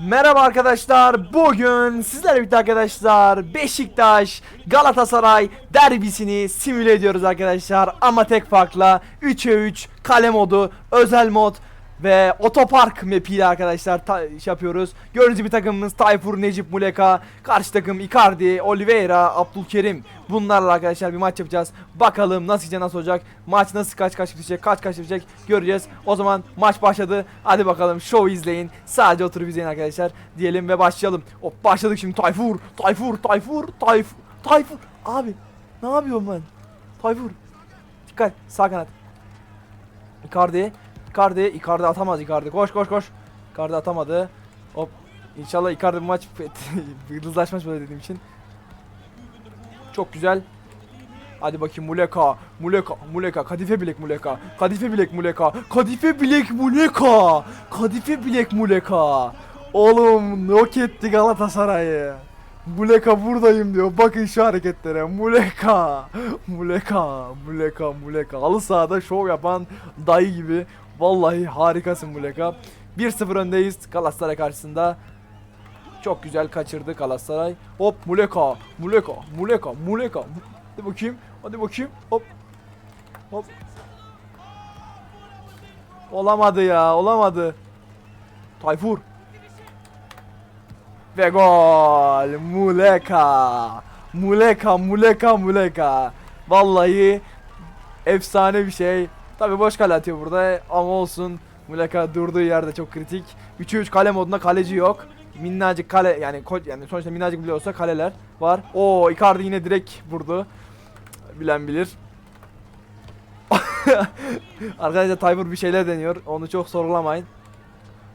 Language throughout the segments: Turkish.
Merhaba arkadaşlar. Bugün sizlerle birlikte arkadaşlar Beşiktaş Galatasaray derbisini simüle ediyoruz arkadaşlar. Ama tek farkla 3'e 3 kale modu, özel mod ve otopark map ile arkadaşlar ta- şey yapıyoruz. Gördüğünüz gibi takımımız Tayfur, Necip Muleka, karşı takım Icardi, Oliveira, Abdülkerim. Bunlarla arkadaşlar bir maç yapacağız. Bakalım nasıl gidecek, nasıl olacak? Maç nasıl kaç kaç bitecek, kaç kaç bitecek göreceğiz. O zaman maç başladı. Hadi bakalım show izleyin. Sadece oturup izleyin arkadaşlar diyelim ve başlayalım. Hop başladık şimdi Tayfur, Tayfur, Tayfur, Tayfur, Tayfur. Abi ne yapıyorum ben? Tayfur. Dikkat sağ kanat. Icardi. Icardi. Icardi atamaz Icardi. Koş koş koş. Icardi atamadı. Hop. İnşallah Icardi bu maç yıldızlaşmaz böyle dediğim için. Çok güzel. Hadi bakayım Muleka. Muleka. Muleka. Kadife bilek Muleka. Kadife bilek Muleka. Kadife bilek Muleka. Kadife bilek Muleka. Oğlum yok etti Galatasaray'ı. Muleka buradayım diyor. Bakın şu hareketlere. Muleka. Muleka. Muleka. Muleka. Halı sahada şov yapan dayı gibi. Vallahi harikasın Muleka. 1-0 öndeyiz Galatasaray karşısında. Çok güzel kaçırdı Galatasaray. Hop Muleka. Muleka. Muleka. Muleka. Hadi bakayım. Hadi bakayım. Hop. Hop. Olamadı ya. Olamadı. Tayfur. Ve gol. Muleka. Muleka, Muleka, Muleka. Vallahi efsane bir şey. Tabi boş kale atıyor burada ama olsun. Muleka durduğu yerde çok kritik. 3'e 3 kale modunda kaleci yok. Minnacık kale yani yani sonuçta minnacık bile olsa kaleler var. Oo Icardi yine direkt vurdu. Bilen bilir. Arkadaşlar Tayfur bir şeyler deniyor. Onu çok sorgulamayın.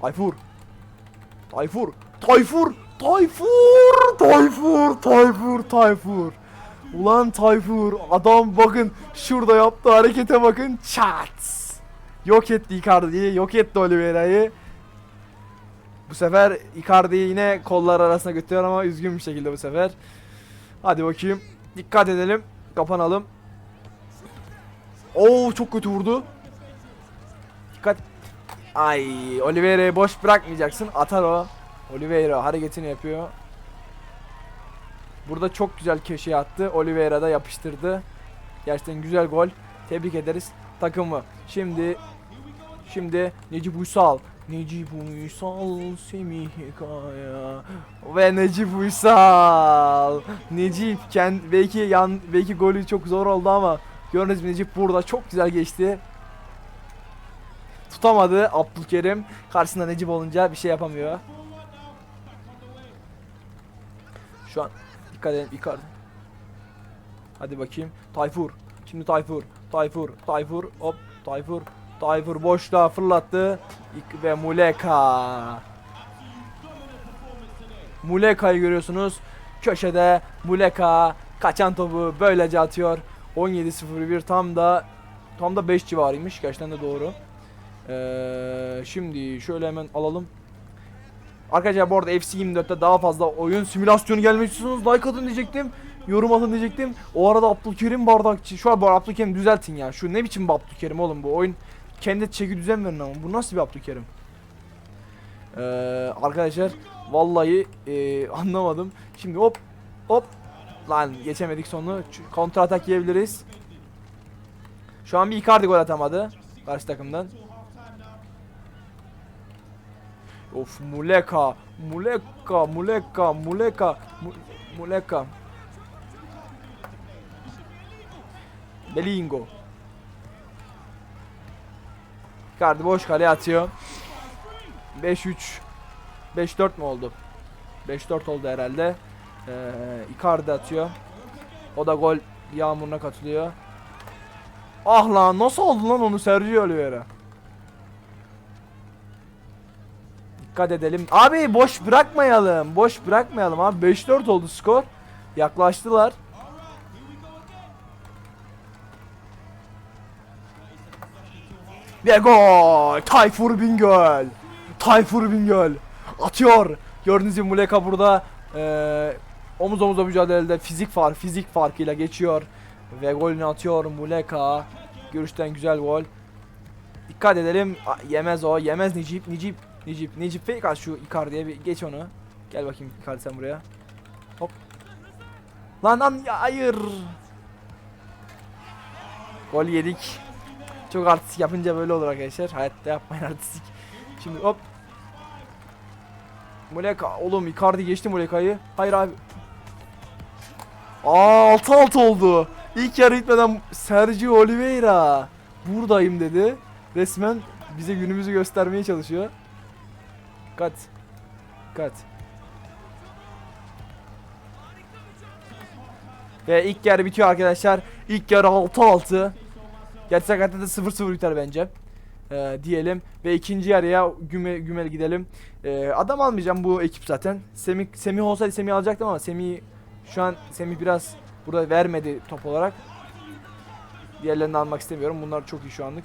Tayfur. Tayfur. Tayfur. Tayfur. Tayfur. Tayfur. Tayfur. Ulan Tayfur. Adam bakın şurada yaptığı harekete bakın. Çat. Yok etti Icardi'yi. Yok etti Oliveira'yı. Bu sefer Icardi'yi yine kollar arasına götürüyor ama üzgün bir şekilde bu sefer. Hadi bakayım. Dikkat edelim. Kapanalım. Oo çok kötü vurdu. Dikkat. Ay Oliveira'yı boş bırakmayacaksın. Atar o. Oliveira hareketini yapıyor. Burada çok güzel köşeye attı. Oliveira da yapıştırdı. Gerçekten güzel gol. Tebrik ederiz takımı. Şimdi şimdi Necip Uysal. Necip Uysal Semih Kaya ve Necip Uysal. Necip kend belki yan belki golü çok zor oldu ama gördüğünüz gibi Necip burada çok güzel geçti. Tutamadı Abdülkerim. Karşısında Necip olunca bir şey yapamıyor. Şu an dikkat edin Icardi. Hadi bakayım. Tayfur. Şimdi Tayfur. Tayfur. Tayfur. Hop. Tayfur. Tayfur boşluğa fırlattı. İk- Ve Muleka. Muleka'yı görüyorsunuz. Köşede Muleka kaçan topu böylece atıyor. 17-0-1 tam da tam da 5 civarıymış. Gerçekten de doğru. Ee, şimdi şöyle hemen alalım. Arkadaşlar bu arada FC24'te daha fazla oyun simülasyonu gelmek istiyorsanız like atın diyecektim. Yorum atın diyecektim. O arada Abdülkerim bardakçı. Şu an bu Abdülkerim düzeltin ya. Şu ne biçim bir Abdülkerim oğlum bu oyun. Kendi çeki düzen verin ama. Bu nasıl bir Abdülkerim? Ee, arkadaşlar vallahi e, anlamadım. Şimdi hop hop lan geçemedik sonu. Kontra atak yiyebiliriz. Şu an bir Icardi gol atamadı karşı takımdan. Of Muleka, Muleka, Muleka, Muleka, Mu- Muleka. Belingo. Icardi boş kaleye atıyor. 5-3 5-4 mü oldu? 5-4 oldu herhalde. Ee, Icardi atıyor. O da gol yağmuruna katılıyor. Ah lan nasıl oldu lan onu Sergio Oliveira? Dikkat edelim. Abi boş bırakmayalım. Boş bırakmayalım abi. 5-4 oldu skor. Yaklaştılar. Ve gol. Tayfur Bingöl. Tayfur Bingöl. Atıyor. Gördüğünüz gibi Muleka burada eee omuz omuza mücadelede fizik fark fizik farkıyla geçiyor. Ve golünü atıyor Muleka. Görüşten güzel gol. Dikkat edelim. Yemez o. Yemez Necip. Necip Necip, Necip fake at şu Icardi'ye bir geç onu. Gel bakayım Icardi sen buraya. Hop. Lan lan ya hayır. Gol yedik. Çok artistik yapınca böyle olur arkadaşlar. Hayatta yapmayın artistik. Şimdi hop. Muleka oğlum Icardi geçti Muleka'yı. Hayır abi. Aa 6-6 oldu. İlk yarı bitmeden Sergio Oliveira buradayım dedi. Resmen bize günümüzü göstermeye çalışıyor. Kat. Kat. Ve ilk yarı bitiyor arkadaşlar. İlk yarı 6-6. Gerçek hayatta da 0-0 biter bence. Ee, diyelim ve ikinci yarıya güme, gümel gidelim. Ee, adam almayacağım bu ekip zaten. Semih Semih olsaydı Semih alacaktım ama Semih şu an Semih biraz burada vermedi top olarak. Diğerlerini almak istemiyorum. Bunlar çok iyi şu anlık.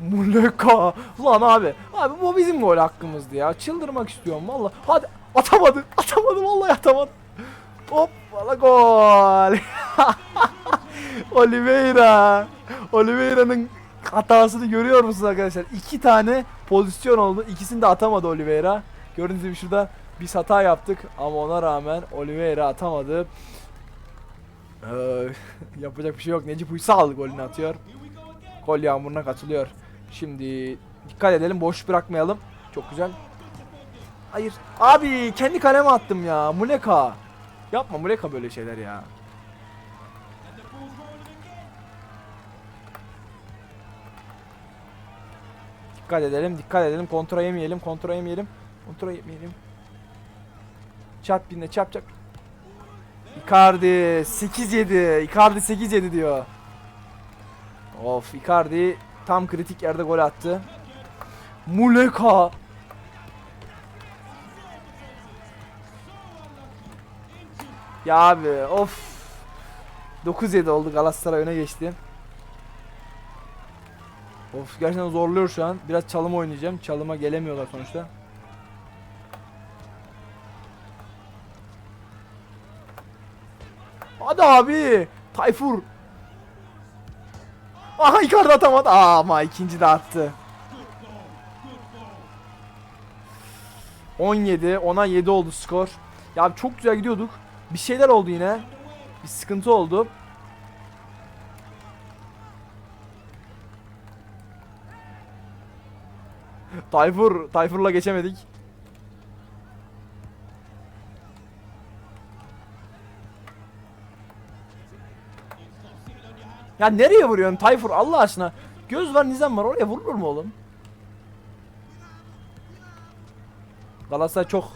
Muleka. Ulan abi. Abi bu bizim gol hakkımızdı ya. Çıldırmak istiyorum valla. Hadi atamadı. Atamadı vallahi atamadı. Hop valla gol. Oliveira. Oliveira'nın hatasını görüyor musunuz arkadaşlar? İki tane pozisyon oldu. İkisini de atamadı Oliveira. Gördüğünüz gibi şurada biz hata yaptık ama ona rağmen Oliveira atamadı. Ee, yapacak bir şey yok. Necip Uysal golünü atıyor. Gol yağmuruna katılıyor. Şimdi dikkat edelim boş bırakmayalım. Çok güzel. Hayır. Abi kendi kaleme attım ya. Muleka. Yapma Muleka böyle şeyler ya. Dikkat edelim, dikkat edelim. Kontra yemeyelim, kontra yemeyelim. Kontra yemeyelim. Çarp birine, çarp çarp. Icardi 8-7. Icardi 8-7 diyor. Of Icardi tam kritik yerde gol attı. Muleka. Ya abi of. 9-7 oldu Galatasaray öne geçti. Of gerçekten zorluyor şu an. Biraz çalım oynayacağım. Çalıma gelemiyorlar sonuçta. Hadi abi. Tayfur. Aha Icardi atamadı. Aa, ama ikinci de attı. 17. Ona 7 oldu skor. Ya çok güzel gidiyorduk. Bir şeyler oldu yine. Bir sıkıntı oldu. Tayfur, Tayfur'la geçemedik. Ya nereye vuruyorsun Tayfur Allah aşkına? Göz var nizam var oraya vurulur mu oğlum? Galatasaray çok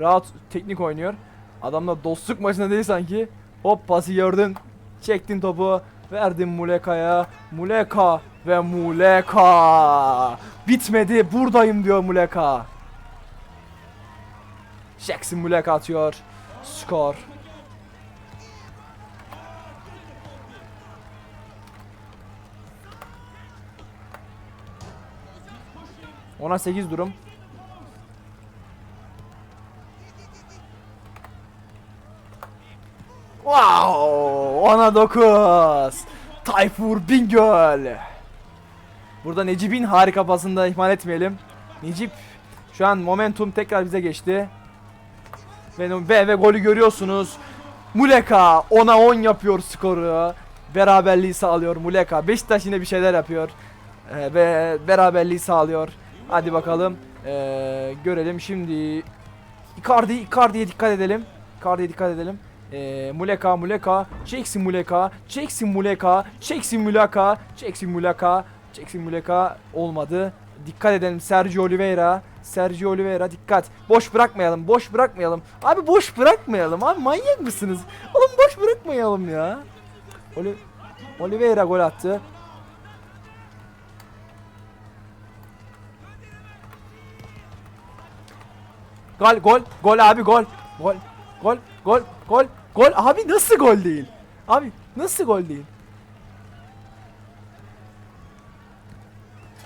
rahat teknik oynuyor. Adamla dostluk maçında değil sanki. Hop pası gördün. Çektin topu. Verdin Muleka'ya. Muleka ve Muleka. Bitmedi. Buradayım diyor Muleka. Jackson Muleka atıyor. Skor. Ona 8 durum. Wow! Ona 9. Tayfur Bingöl. Burada Necip'in harika pasını ihmal etmeyelim. Necip şu an momentum tekrar bize geçti. Ve, ve, ve golü görüyorsunuz. Muleka 10'a 10 yapıyor skoru. Beraberliği sağlıyor Muleka. Beşiktaş yine bir şeyler yapıyor. Ee, ve beraberliği sağlıyor. Hadi bakalım. Ee, görelim şimdi. Icardi, Icardi'ye dikkat edelim. Icardi'ye dikkat edelim. Ee, Muleka, Muleka, çeksin Muleka, çeksin Muleka, çeksin Muleka, çeksin Muleka, çeksin Muleka olmadı. Dikkat edelim Sergio Oliveira, Sergio Oliveira dikkat. Boş bırakmayalım, boş bırakmayalım. Abi boş bırakmayalım abi manyak mısınız? Oğlum boş bırakmayalım ya. Oli Oliveira gol attı. Gol gol gol abi gol. Gol gol gol gol gol abi nasıl gol değil? Abi nasıl gol değil?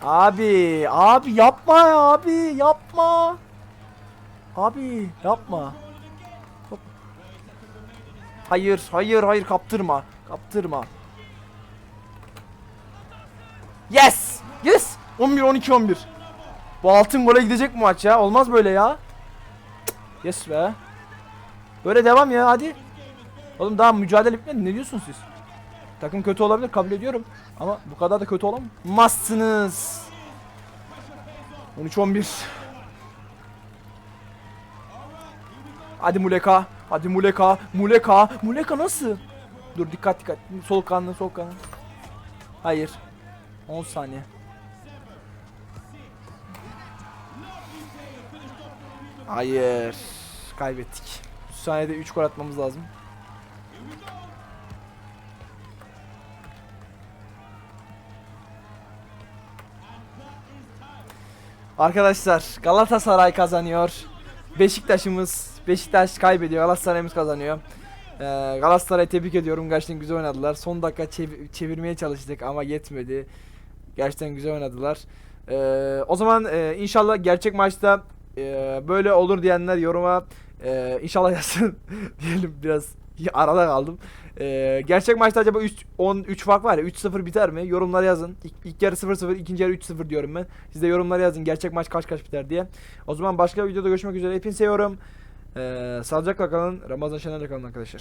Abi abi yapma ya abi yapma. Abi yapma. Hayır hayır hayır kaptırma. Kaptırma. Yes! Yes! 11 12 11. Bu altın gole gidecek bu maç ya. Olmaz böyle ya. Yes be. Böyle devam ya hadi. Oğlum daha mücadele bitmedi. Ne diyorsunuz siz? Takım kötü olabilir kabul ediyorum. Ama bu kadar da kötü olamazsınız. 13-11. Hadi Muleka. Hadi Muleka. Muleka. Muleka nasıl? Dur dikkat dikkat. Soğukkanlı soğukkanlı. Hayır. 10 saniye. Hayır. Kaybettik. Saniyede 3 gol atmamız lazım. Arkadaşlar Galatasaray kazanıyor. Beşiktaş'ımız Beşiktaş kaybediyor. Galatasaray'ımız kazanıyor. Ee, Galatasaray'ı tebrik ediyorum. Gerçekten güzel oynadılar. Son dakika çev- çevirmeye çalıştık ama yetmedi. Gerçekten güzel oynadılar. Ee, o zaman e, inşallah gerçek maçta e, böyle olur diyenler yoruma e, inşallah yazsın diyelim biraz arada kaldım. Ee, gerçek maçta acaba 3 10 3 fark var ya 3-0 biter mi? Yorumlara yazın. İlk, ilk yarı 0-0, ikinci yarı 3-0 diyorum ben. Siz de yorumlara yazın gerçek maç kaç kaç biter diye. O zaman başka bir videoda görüşmek üzere. Hepinizi seviyorum. Ee, sağlıcakla kalın. Ramazan Şener'le kalın arkadaşlar.